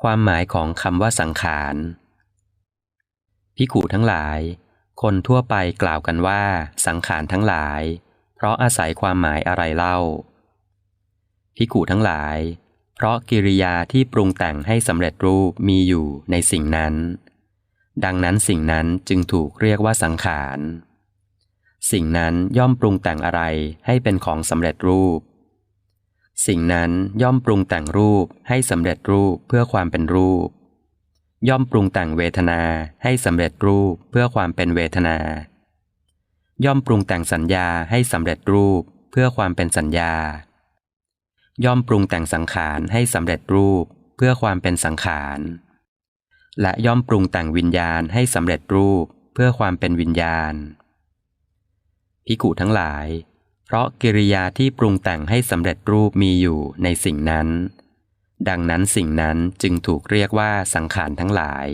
ความหมายของคำว่าสังขารพิขุทั้งหลาย คนทั่วไปกล่าวกันว่า สังขารทั้งหลาย เพราะอาศัยความหมายอะไรเล่าพิขุทั้งหลาย เพราะกิริยาที่ปรุงแต่งให้สำเร็จรูปมีอยู่ในสิ่งนั้น ดังนั้นสิ่งนั้นจึงถูกเรียกว่าสังขาร สิ่งนั้นย่อมปรุงแต่งอะไรให้เป็นของสำเร็จรูป สิ่งนั้นย่อมปรุงแต่งรูปให้สำเร็จรูปเพื่อความเป็นรูป ย่อมปรุงแต่งเวทนาให้สำเร็จรูปเพื่อความเป็นเวทนา ย่อมปรุงแต่งสัญญาให้สำเร็จรูปเพื่อความเป็นสัญญา ย่อมปรุงแต่งสังขารให้สำเร็จรูปเพื่อความเป็นสังขาร และย่อมปรุงแต่งวิญญาณให้สำเร็จรูปเพื่อความเป็นวิญญาณพิกุทั้งหลาย เพราะกิริยาที่ปรุงแต่งให้สำเร็จรูปมีอยู่ในสิ่งนั้น ดังนั้นสิ่งนั้นจึงถูกเรียกว่าสังขารทั้งหลาย